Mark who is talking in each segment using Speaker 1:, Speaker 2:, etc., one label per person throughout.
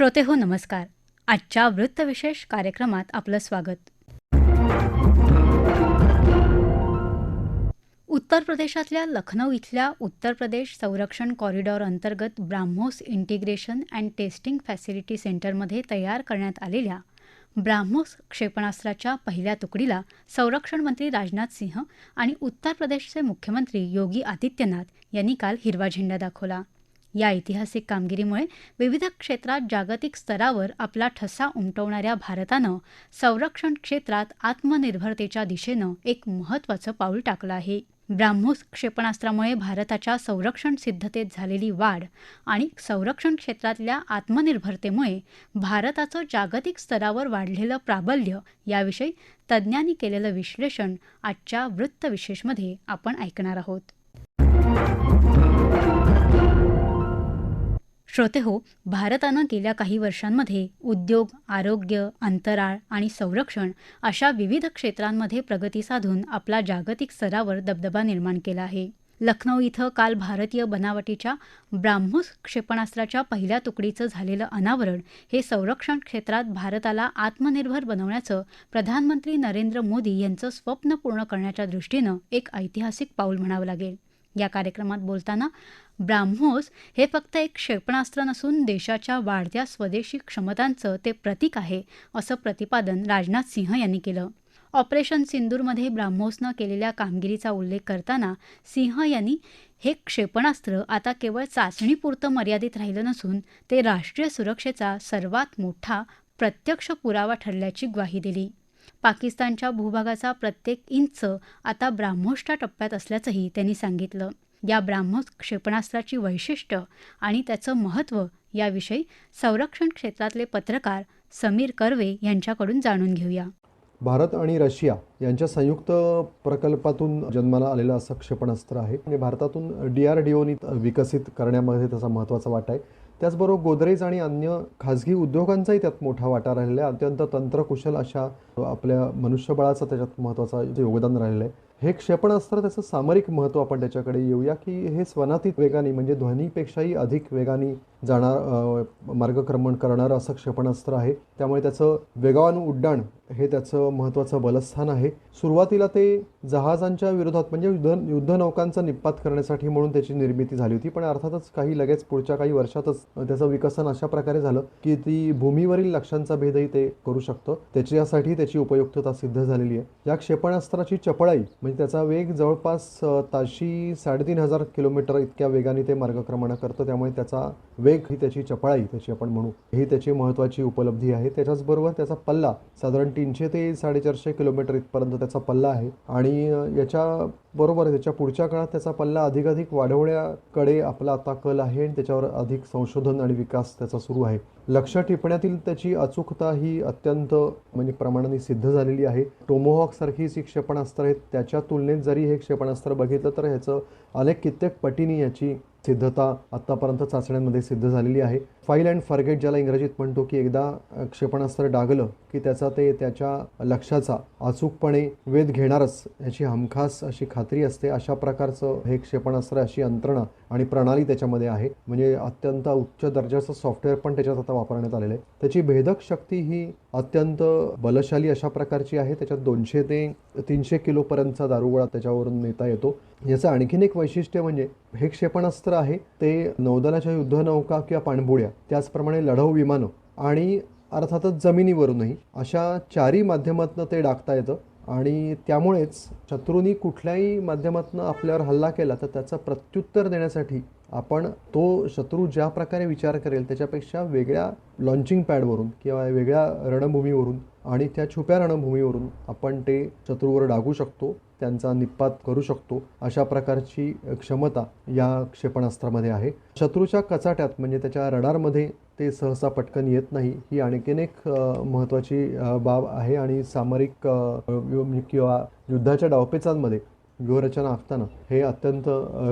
Speaker 1: श्रोते हो नमस्कार. आजच्या वृत्तविशेष कार्यक्रमात आपलं स्वागत. उत्तर प्रदेशातल्या लखनौ इथल्या उत्तर प्रदेश संरक्षण कॉरिडॉर अंतर्गत BrahMos integration and testing facility सेंटरमध्ये तयार करण्यात आलेल्या ब्राह्मोस क्षेपणास्त्राच्या पहिल्या तुकडीला संरक्षण मंत्री राजनाथ सिंह आणि उत्तर प्रदेशचे मुख्यमंत्री योगी आदित्यनाथ यांनी काल हिरवा झेंडा दाखवला. या ऐतिहासिक कामगिरीमुळे विविध क्षेत्रात जागतिक स्तरावर आपला ठसा उमटवणाऱ्या भारतानं संरक्षण क्षेत्रात आत्मनिर्भरतेच्या दिशेनं एक महत्त्वाचं पाऊल टाकलं आहे. ब्राह्मोस क्षेपणास्त्रामुळे भारताच्या संरक्षण सिद्धतेत झालेली वाढ आणि संरक्षण क्षेत्रातल्या आत्मनिर्भरतेमुळे भारताचं जागतिक स्तरावर वाढलेलं प्राबल्य याविषयी तज्ज्ञांनी केलेलं विश्लेषण आजच्या वृत्तविशेषमध्ये आपण ऐकणार आहोत. श्रोते हो भारतानं गेल्या काही वर्षांमध्ये उद्योग आरोग्य अंतराळ आणि संरक्षण अशा विविध क्षेत्रांमध्ये प्रगती साधून आपला जागतिक स्तरावर दबदबा निर्माण केला आहे. लखनौ इथं काल भारतीय बनावटीच्या ब्राह्मोस क्षेपणास्त्राच्या पहिल्या तुकडीचं झालेलं अनावरण हे संरक्षण क्षेत्रात भारताला आत्मनिर्भर बनवण्याचं प्रधानमंत्री नरेंद्र मोदी यांचं स्वप्न पूर्ण करण्याच्या दृष्टीनं एक ऐतिहासिक पाऊल म्हणावं लागेल. या कार्यक्रमात बोलताना ब्राह्मोस हे फक्त एक क्षेपणास्त्र नसून देशाच्या वाढत्या स्वदेशी क्षमतांचं ते प्रतीक आहे असं प्रतिपादन राजनाथ सिंह यांनी केलं. ऑपरेशन सिंदूरमध्ये ब्राह्मोसनं केलेल्या कामगिरीचा उल्लेख करताना सिंह यांनी हे क्षेपणास्त्र आता केवळ चाचणीपुरतं मर्यादित राहिलं नसून ते राष्ट्रीय सुरक्षेचा सर्वात मोठा प्रत्यक्ष पुरावा ठरल्याची ग्वाही दिली. पाकिस्तानच्या भूभागाचा प्रत्येक इंच आता ब्राह्मोसच्या टप्प्यात असल्याचंही त्यांनी सांगितलं. या ब्राह्मोस क्षेपणास्त्राची वैशिष्ट्य आणि त्याचं महत्त्व याविषयी संरक्षण क्षेत्रातले पत्रकार समीर कर्वे यांच्याकडून जाणून घेऊया.
Speaker 2: भारत आणि रशिया यांच्या संयुक्त प्रकल्पातून जन्माला आलेलं असं क्षेपणास्त्र आहे. आणि भारतातून डी आर डी ओनी विकसित करण्यामध्ये त्याचा महत्त्वाचा वाटा आहे. त्याचबरोबर गोदरेज आणि अन्य खाजगी उद्योगांचाही त्यात मोठा वाटा राहिलेला आहे. अत्यंत तंत्रकुशल अशा आपल्या मनुष्यबळाचं त्याच्यात महत्त्वाचं योगदान राहिलं आहे. हे क्षेपणास्त्र त्याचं सामरिक महत्त्व आपण त्याच्याकडे येऊया की हे स्वनातीत वेगाने म्हणजे ध्वनीपेक्षाही अधिक वेगाने जाणार मार्गक्रमण करणारं असं क्षेपणास्त्र आहे. त्यामुळे त्याचं वेगावान उड्डाण हे त्याचं महत्त्वाचं बलस्थान आहे. सुरुवातीला ते जहाजांच्या विरोधात म्हणजे युद्ध युद्धनौकांचा निपात करण्यासाठी म्हणून त्याची निर्मिती झाली होती. पण अर्थातच काही लगेच पुढच्या काही वर्षातच त्याचं विकसन अशा प्रकारे झालं की ती भूमीवरील लक्ष्यांचा भेदही ते करू शकतं. त्याच्यासाठी त्याची उपयुक्तता सिद्ध झालेली आहे. या क्षेपणास्त्राची चपळाई म्हणजे त्याचा वेग जवळपास ताशी साडेतीन हजार किलोमीटर इतक्या वेगाने ते मार्गक्रमण करतं. त्यामुळे त्याचा वेग ही त्याची चपळाई त्याची आपण म्हणू. ही त्याची महत्त्वाची उपलब्धी आहे. त्याच्याचबरोबर त्याचा पल्ला साधारण तीनशे ते साडेचारशे किलोमीटर इथपर्यंत त्याचा पल्ला आहे. आणि याच्या बरोबर त्याच्या पुढच्या काळात त्याचा पल्ला अधिकाधिक वाढवण्याकडे आपला आता कल आहे आणि त्याच्यावर अधिक संशोधन आणि विकास त्याचा सुरू आहे. लक्ष टिपण्यातील त्याची अचूकता ही अत्यंत म्हणजे प्रमाणाने सिद्ध झालेली आहे. टोमोहॉक सारखी जी क्षेपणास्त्र आहेत त्याच्या तुलनेत जरी हे क्षेपणास्त्र बघितलं तर ह्याचं अनेक कित्येक पटीने याची सिद्धता आत्तापर्यंत चाचण्यांमध्ये सिद्ध झालेली आहे. फाईल अँड फॉरगेट ज्याला इंग्रजीत म्हणतो की एकदा क्षेपणास्त्र डागलं की त्याचा ते त्याच्या लक्षाचा अचूकपणे वेध घेणारच याची हमखास अशी खात्री असते. अशा प्रकारचं हे क्षेपणास्त्र अशी यंत्रणा आणि प्रणाली त्याच्यामध्ये आहे. म्हणजे अत्यंत उच्च दर्जाचं सॉफ्टवेअर पण त्याच्यात आता वापरण्यात आलेलं आहे. त्याची भेदक शक्ती ही अत्यंत बलशाली अशा प्रकारची आहे. त्याच्यात दोनशे ते तीनशे किलोपर्यंतचा दारुगोळा त्याच्यावरून नेता येतो. याचं आणखीन एक वैशिष्ट्य म्हणजे हे क्षेपणास्त्र आहे ते नौदलाच्या युद्धनौका किंवा पाणबुड्या त्याचप्रमाणे लढाऊ विमानं आणि अर्थातच जमिनीवरूनही अशा चारी माध्यमातून ते डाकता येतं. आणि त्यामुळेच शत्रूंनी कुठल्याही माध्यमातून आपल्यावर हल्ला केला तर त्याचं प्रत्युत्तर देण्यासाठी आपण तो शत्रू ज्या प्रकारे विचार करेल त्याच्यापेक्षा वेगळ्या लॉन्चिंग पॅडवरून किंवा वेगळ्या रणभूमीवरून आणि त्या छुप्या रणभूमीवरून आपण ते शत्रूवर डागू शकतो त्यांचा निपात करू शकतो अशा प्रकारची क्षमता या क्षेपणास्त्रामध्ये आहे. शत्रूच्या कचाट्यात म्हणजे त्याच्या रडारमध्ये ते सहसा पटकन येत नाही ही आणखीन एक महत्त्वाची बाब आहे. आणि सामरिक किंवा युद्धाच्या डावपेचांमध्ये व्यूहरचना आखताना हे अत्यंत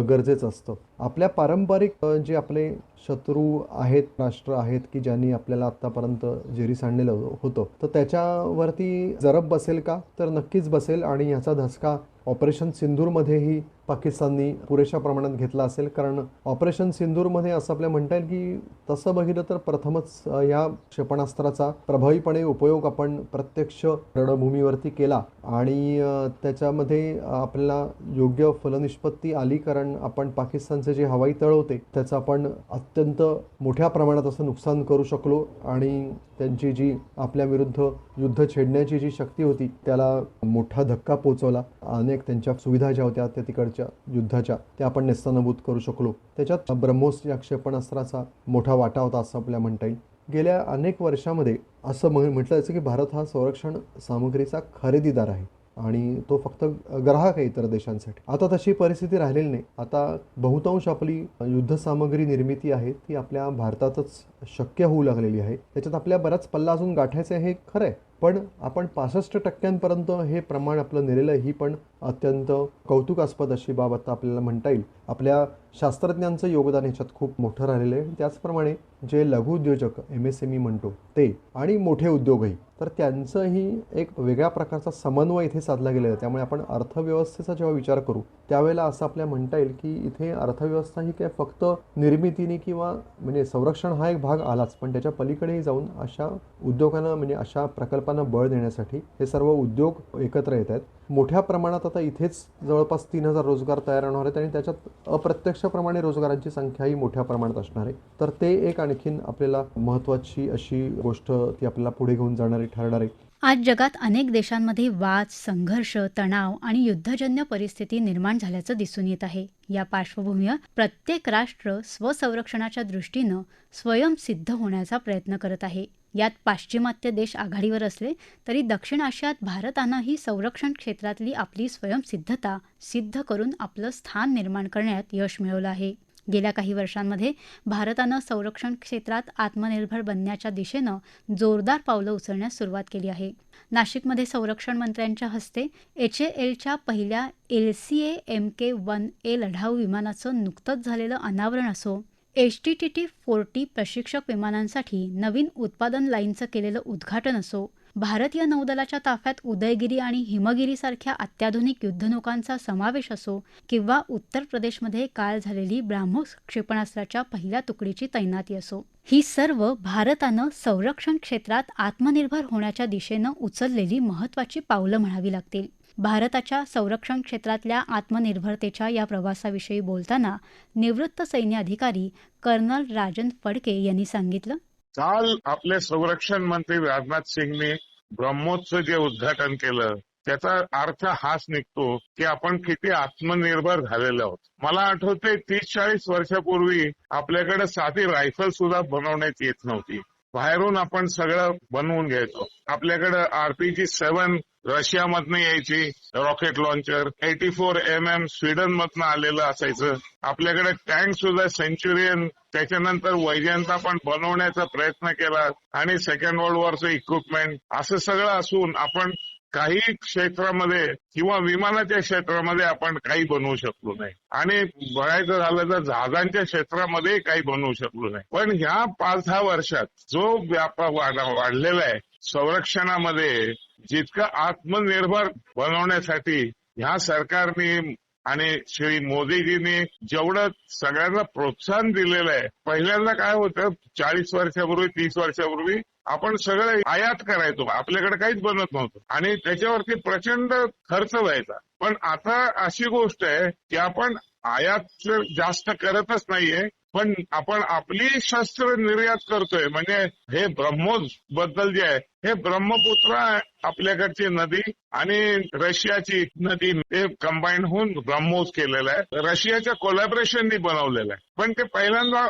Speaker 2: गरजेचं असतं. आपल्या पारंपरिक जे आपले शत्रू आहेत राष्ट्र आहेत की ज्यांनी आपल्याला आत्तापर्यंत जेरीस आणलेलं होतं. तर त्याच्यावरती जरब बसेल का? तर नक्कीच बसेल आणि याचा धसका ऑपरेशन सिंधूरमध्येही पाकिस्ताननी पुरेशा प्रमाणात घेतला असेल. कारण ऑपरेशन सिंधूरमध्ये असं आपल्या म्हणता येईल की तसं बघितलं तर प्रथमच या क्षेपणास्त्राचा प्रभावीपणे उपयोग आपण प्रत्यक्ष रणभूमीवरती केला आणि त्याच्यामध्ये आपल्याला योग्य फलनिष्पत्ती आली. कारण आपण पाकिस्तानचे जे हवाई तळ होते त्याचा आपण अत्यंत मोठ्या प्रमाणात असं नुकसान करू शकलो आणि त्यांची जी आपल्या विरुद्ध युद्ध छेडण्याची जी शक्ती होती त्याला मोठा धक्का पोचवला अनेक त्यांच्या सुविधा ज्या होत्या त्या तिकडच्या युद्धाच्या त्या आपण नेस्तनाबूत करू शकलो. त्याच्यात ब्रह्मोस या क्षेपणास्त्राचा मोठा वाटा होता असं आपल्याला म्हणता येईल. गेल्या अनेक वर्षामध्ये असं म्हण म्हटलं जायचं की भारत हा संरक्षण सामग्रीचा खरेदीदार आहे. आणि तो फक्त ग्राहक आहे इतर देशांसाठी. आता तशी परिस्थिती राहिलेली नाही. आता बहुतांश आपली युद्धसामग्री निर्मिती आहे ती आपल्या भारतातच शक्य होऊ लागलेली आहे. त्याच्यात आपल्या बराच पल्ला अजून गाठायचं आहे हे खरं आहे. पण आपण पासष्ट टक्क्यांपर्यंत हे प्रमाण आपलं नेलेलं आहे ही पण अत्यंत कौतुकास्पद अशी बाब आता आपल्याला म्हणता येईल. आपल्या शास्त्रज्ञांचं योगदान याच्यात खूप मोठं राहिलेलं आहे. त्याचप्रमाणे जे लघु उद्योजक एम एस एम ई म्हणतो ते आणि मोठे उद्योगही तर त्यांचंही एक वेगळ्या प्रकारचा समन्वय इथे साधला गेलेला आहे. त्यामुळे आपण अर्थव्यवस्थेचा जेव्हा विचार करू त्यावेळेला असं आपल्याला म्हणता येईल की इथे अर्थव्यवस्था ही काय फक्त निर्मितीने किंवा म्हणजे संरक्षण हा एक भाग आलाच पण त्याच्या पलीकडेही जाऊन अशा उद्योगांना म्हणजे अशा प्रकल्प प्रकल्पांना बळ देण्यासाठी हे सर्व उद्योग एकत्र येत आहेत. मोठ्या प्रमाणात आता इथेच जवळपास तीन हजार रोजगार तयार होणार आहेत आणि त्याच्यात अप्रत्यक्षप्रमाणे रोजगारांची संख्याही मोठ्या प्रमाणात असणार आहे. तर ते एक आणखीन आपल्याला महत्त्वाची अशी गोष्ट ती आपल्याला पुढे घेऊन जाणारी ठरणार आहे.
Speaker 1: आज जगात अनेक देशांमध्ये वाद संघर्ष तणाव आणि युद्धजन्य परिस्थिती निर्माण झाल्याचं दिसून येत आहे. या पार्श्वभूमीवर प्रत्येक राष्ट्र स्वसंरक्षणाच्या दृष्टीनं स्वयंसिद्ध होण्याचा प्रयत्न करत आहे. यात पाश्चिमात्य देश आघाडीवर असले तरी दक्षिण आशियात भारतानंही संरक्षण क्षेत्रातली आपली स्वयंसिद्धता सिद्ध करून आपलं स्थान निर्माण करण्यात यश मिळवलं आहे. गेल्या काही वर्षांमध्ये भारतानं संरक्षण क्षेत्रात आत्मनिर्भर बनण्याच्या दिशेनं जोरदार पावलं उचलण्यास सुरुवात केली आहे. नाशिकमध्ये संरक्षण मंत्र्यांच्या हस्ते एच ए एलच्या पहिल्या L C A M K one A लढाऊ विमानाचं नुकतंच झालेलं अनावरण असो H T T T forty प्रशिक्षक विमानांसाठी नवीन उत्पादन लाईनचं केलेलं उद्घाटन असो भारतीय नौदलाच्या ताफ्यात उदयगिरी आणि हिमगिरीसारख्या अत्याधुनिक युद्धनौकांचा समावेश असो किंवा उत्तर प्रदेशमध्ये काल झालेली ब्राह्मोस क्षेपणास्त्राच्या पहिल्या तुकडीची तैनाती असो. ही सर्व भारतानं संरक्षण क्षेत्रात आत्मनिर्भर होण्याच्या दिशेनं उचललेली महत्वाची पावलं म्हणावी लागतील. भारताच्या संरक्षण क्षेत्रातल्या आत्मनिर्भरतेच्या या प्रवासाविषयी बोलताना निवृत्त सैन्य अधिकारी कर्नल राजन फडके यांनी सांगितलं
Speaker 3: काल आपले संरक्षण मंत्री राजनाथ सिंगने ब्रह्मोत्सव जे उद्घाटन केलं त्याचा अर्थ हाच निघतो की आपण किती आत्मनिर्भर झालेलो आहोत. मला आठवते तीस चाळीस वर्षापूर्वी आपल्याकडे साधी रायफल सुद्धा बनवण्यात येत नव्हती. बाहेरून आपण सगळं बनवून घ्यायचो. आपल्याकडे आरपीजी सेव्हन रशियामधनं यायची rocket launcher AT four M M Sweden मधनं आलेलं असायचं. आपल्याकडे टँक सुद्धा सेंच्युरियन त्याच्यानंतर वैजयंता पण बनवण्याचा प्रयत्न केला. आणि सेकंड वर्ल्ड वॉरचं इक्विपमेंट असं सगळं असून आपण काही क्षेत्रामध्ये किंवा विमानाच्या क्षेत्रामध्ये आपण काही बनवू शकलो नाही. आणि बघायचं झालं तर जहाजांच्या क्षेत्रामध्ये काही बनवू शकलो नाही. पण ह्या पाच दहा वर्षात जो व्यापार वाढलेला आहे संरक्षणामध्ये जितकं आत्मनिर्भर बनवण्यासाठी ह्या सरकारने आणि श्री मोदीजींनी जेवढं सगळ्यांना प्रोत्साहन दिलेलं आहे पहिल्यांदा काय होतं चाळीस वर्षापूर्वी तीस वर्षापूर्वी आपण सगळं आयात करायचो. आपल्याकडे काहीच बनत नव्हतं. आणि त्याच्यावरती प्रचंड खर्च व्हायचा. पण आता अशी गोष्ट आहे की आपण आयात जास्त करतच नाहीये. पण आपण आपली शस्त्र निर्यात करतोय. म्हणजे हे ब्रह्मोस बद्दल जे आहे हे ब्रह्मपुत्र आपल्याकडची नदी आणि रशियाची नदी हे कंबाईन होऊन ब्रह्मोस केलेलं आहे. रशियाच्या कोलॅबरेशननी बनवलेलं आहे. पण ते पहिल्यांदा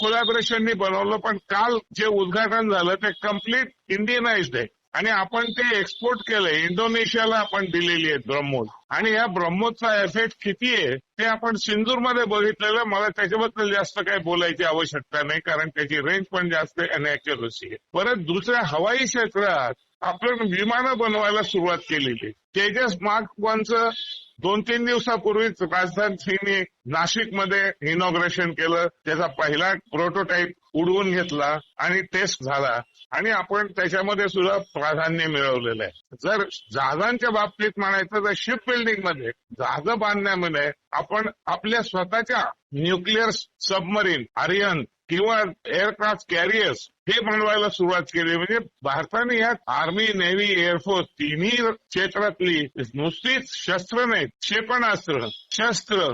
Speaker 3: कोलॅबरेशननी बनवलं पण काल जे उद्घाटन झालं ते कंप्लीट इंडियनाइज्ड आहे. आणि आपण ते एक्सपोर्ट केलंय. इंडोनेशियाला आपण दिलेली आहेत ब्रह्मोस. आणि या ब्रह्मोसचा एफेक्ट किती आहे ते आपण सिंदूरमध्ये बघितलेलं. मला त्याच्याबद्दल जास्त काही बोलायची आवश्यकता नाही कारण त्याची रेंज पण जास्त आहे आणि अॅक्युरसी आहे. परत दुसऱ्या हवाई क्षेत्रात आपण विमानं बनवायला सुरुवात केलेली तेजस मार्क वनचं दोन तीन दिवसापूर्वीच राजनाथ सिंगने नाशिकमध्ये इनॉग्रेशन केलं. त्याचा पहिला प्रोटोटाईप उडवून घेतला आणि टेस्ट झाला. आणि आपण त्याच्यामध्ये सुद्धा प्राधान्य मिळवलेलं आहे. जर जहाजांच्या बाबतीत म्हणायचं तर शिप बिल्डिंगमध्ये जहाज बांधण्यामध्ये आपण आपल्या स्वतःच्या न्यूक्लिअर सबमरीन आर्यन किंवा एअरक्राफ्ट कॅरियर्स हे बनवायला सुरुवात केली. म्हणजे भारताने या आर्मी नेव्ही एअरफोर्स तिन्ही क्षेत्रातली नुसतीच शस्त्र नाही क्षेपणास्त्र शस्त्र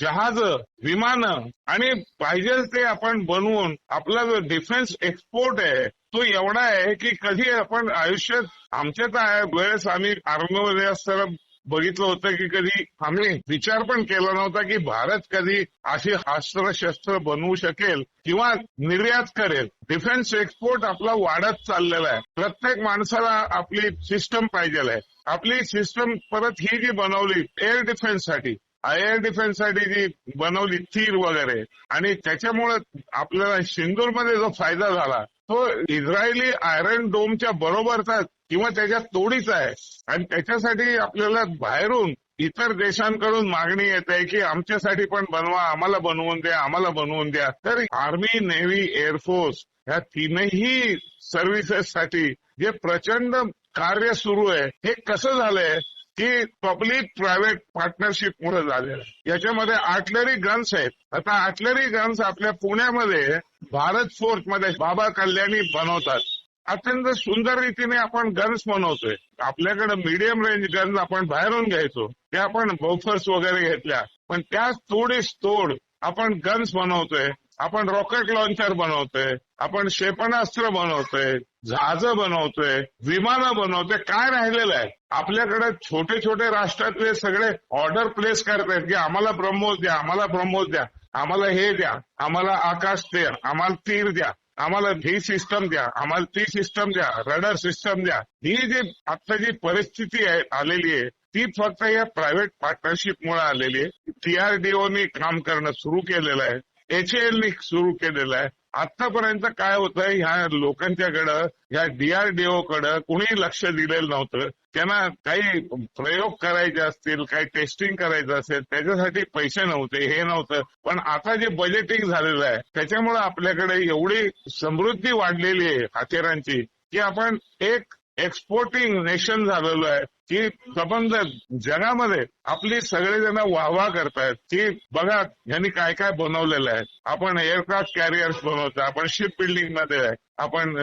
Speaker 3: जहाज विमानं आणि पाहिजे ते आपण बनवून आपला जो डिफेन्स एक्सपोर्ट आहे तो एवढा आहे की कधी आपण आयुष्यात आमच्या तर वेळेस आम्ही आर्मीमध्ये असताना बघितलं होतं की कधी आम्ही विचार पण केला नव्हता की भारत कधी अशी अस्त्र शस्त्र बनवू शकेल किंवा निर्यात करेल. डिफेन्स एक्सपोर्ट आपला वाढत चाललेला आहे. प्रत्येक माणसाला आपली सिस्टम पाहिजे आहे. आपली सिस्टम परत ही जी बनवली एअर डिफेन्ससाठी एअर डिफेन्ससाठी जी बनवली तीर वगैरे आणि त्याच्यामुळे आपल्याला सिंदूरमध्ये जो फायदा झाला तो इस्रायली आयरन डोमच्या बरोबरचा किंवा त्याच्या तोडीचा आहे. आणि त्याच्यासाठी आपल्याला बाहेरून इतर देशांकडून मागणी येत आहे की आमच्यासाठी पण बनवा आम्हाला बनवून द्या आम्हाला बनवून द्या. तर आर्मी नेव्ही एअरफोर्स ह्या तीनही सर्व्हिसेससाठी जे प्रचंड कार्य सुरू आहे हे कसं झालंय की पब्लिक प्रायव्हेट पार्टनरशिप मुळे झालेलं आहे. याच्यामध्ये आर्टलरी गन्स आहेत. आता आर्टलरी गन्स आपल्या पुण्यामध्ये भारत फोर्समध्ये बाबा कल्याणी बनवतात. अत्यंत सुंदर रीतीने आपण गन्स बनवतोय. आपल्याकडे मीडियम रेंज गन्स आपण बाहेरून घ्यायचो. ते आपण बोफर्स वगैरे घेतल्या. पण त्याच तोडीस तोड आपण गन्स बनवतोय. आपण रॉकेट लॉन्चर बनवतोय. आपण क्षेपणास्त्र बनवतोय. जहाज बनवतोय. विमानं बनवतोय. काय राहिलेलं आहे? आपल्याकडे छोटे छोटे राष्ट्रातले सगळे ऑर्डर प्लेस करतायत की आम्हाला ब्रह्मोस द्या आम्हाला ब्रह्मोस द्या आम्हाला हे द्या आम्हाला आकाश द्या आम्हाला तीर द्या. आम्हाला ही सिस्टम द्या आम्हाला ती सिस्टम द्या रडर सिस्टम द्या. ही जी आता जी परिस्थिती आहे आलेली आहे ती फक्त या प्रायव्हेट पार्टनरशिप मुळे आलेली आहे. टीआरडीओनी काम करणं सुरू केलेलं आहे. एचएलनी सुरू केलेलं आहे. आतापर्यंत काय होतं ह्या लोकांच्याकडं ह्या डीआरडीओ कडं कुणी लक्ष दिलेलं नव्हतं. त्यांना काही प्रयोग करायचे असतील काही टेस्टिंग करायचं असेल त्याच्यासाठी पैसे नव्हते हे नव्हतं. पण आता जे बजेटिंग झालेलं आहे त्याच्यामुळे आपल्याकडे एवढी समृद्धी वाढलेली आहे हत्यारांची की आपण एक एक्सपोर्टिंग नेशन झालेलो आहे. की संबंध जगामध्ये आपली सगळेजण वाहवा करतायत. की बघा यांनी काय काय बनवलेलं आहे. आपण एअरक्राफ्ट कॅरियर्स बनवतोय आपण शिप बिल्डिंगमध्ये आहे. आपण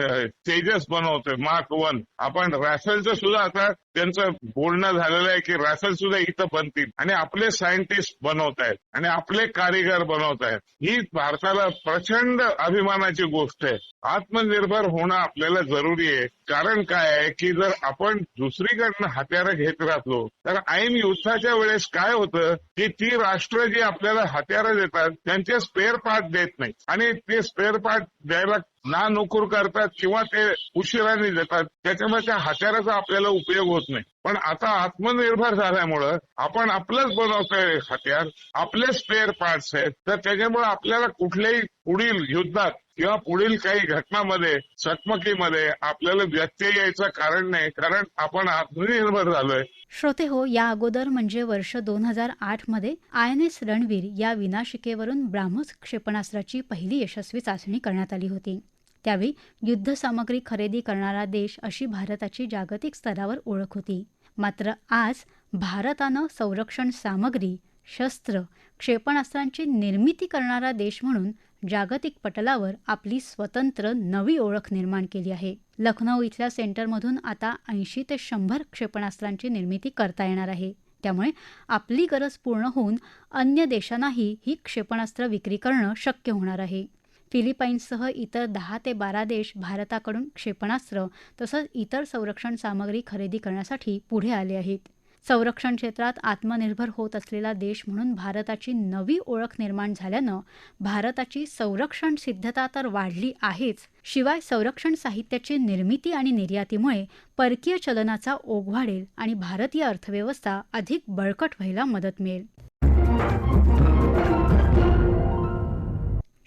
Speaker 3: तेजस बनवतोय मार्क वन आपण राफेलचं सुद्धा आता त्यांचं बोलणं झालेलं आहे की राफेल सुद्धा इथं बनतील. आणि आपले सायंटिस्ट बनवत आहेत आणि आपले कारीगर बनवत आहेत ही भारताला प्रचंड अभिमानाची गोष्ट आहे. आत्मनिर्भर होणं आपल्याला जरुरी आहे. कारण काय आहे की जर आपण दुसरीकडनं हत्यारं घेत राहतो. तर ऐन युद्धाच्या वेळेस काय होतं की ती राष्ट्र जी आपल्याला हत्यारं देतात त्यांचे स्पेअर पार्ट देत नाही आणि ते स्पेअर पार्ट द्यायला ना नोकूर करतात किंवा ते उशिराने देतात त्याच्यामुळे त्या हत्याराचा आपल्याला उपयोग होत नाही. पण आता आत्मनिर्भर झाल्यामुळं आपण आपलंच बनवतोय हत्यार आपले स्पेअर पार्ट्स आहेत. तर त्याच्यामुळे आपल्याला कुठल्याही पुढील युद्धात किंवा पुढील काही घटनामध्ये चकमकीमध्ये आपल्याला व्यत्यय यायचं कारण नाही कारण आपण आत्मनिर्भर झालोय.
Speaker 1: श्रोते हो या अगोदर म्हणजे वर्ष दोन हजार आठमध्ये आय एन एस रणवीर या विनाशिकेवरून ब्राह्मोस क्षेपणास्त्राची पहिली यशस्वी चाचणी करण्यात आली होती. त्यावेळी युद्धसामग्री खरेदी करणारा देश अशी भारताची जागतिक स्तरावर ओळख होती. मात्र आज भारतानं संरक्षण सामग्री शस्त्र क्षेपणास्त्रांची निर्मिती करणारा देश म्हणून जागतिक पटलावर आपली स्वतंत्र नवी ओळख निर्माण केली आहे. लखनौ इथल्या सेंटरमधून आता ऐंशी ते शंभर क्षेपणास्त्रांची निर्मिती करता येणार आहे. त्यामुळे आपली गरज पूर्ण होऊन अन्य देशांनाही ही क्षेपणास्त्र विक्री करणं शक्य होणार आहे. फिलिपाईन्ससह इतर दहा ते बारा देश भारताकडून क्षेपणास्त्र तसंच इतर संरक्षण सामग्री खरेदी करण्यासाठी पुढे आले आहेत. संरक्षण क्षेत्रात आत्मनिर्भर होत असलेला देश म्हणून भारताची नवी ओळख निर्माण झाल्यानं भारताची संरक्षण सिद्धता तर वाढली आहेच. शिवाय संरक्षण साहित्याची निर्मिती आणि निर्यातीमुळे परकीय चलनाचा ओघ वाढेल आणि भारतीय अर्थव्यवस्था अधिक बळकट व्हायला मदत मिळेल.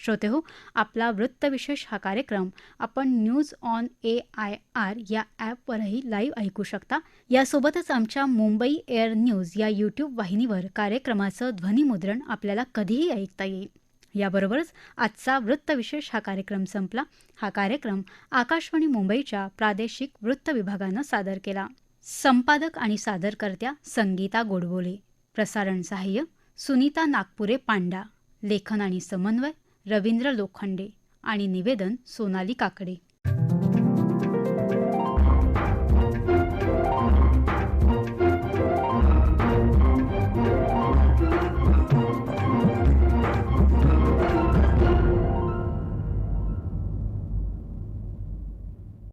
Speaker 1: श्रोते हो आपला वृत्तविशेष हा कार्यक्रम आपण news on A I R या ॲपवरही लाईव्ह ऐकू शकता. यासोबतच आमच्या मुंबई एअर न्यूज या यूट्यूब वाहिनीवर कार्यक्रमाचं ध्वनिमुद्रण आपल्याला कधीही ऐकता येईल. याबरोबरच आजचा वृत्तविशेष हा कार्यक्रम संपला. हा कार्यक्रम आकाशवाणी मुंबईच्या प्रादेशिक वृत्त विभागानं सादर केला. संपादक आणि सादरकर्त्या संगीता गोडबोले. प्रसारण सहाय्य सुनीता नागपुरे पांडा. लेखन आणि समन्वय रवींद्र लोखंडे आणि निवेदन सोनाली काकडे.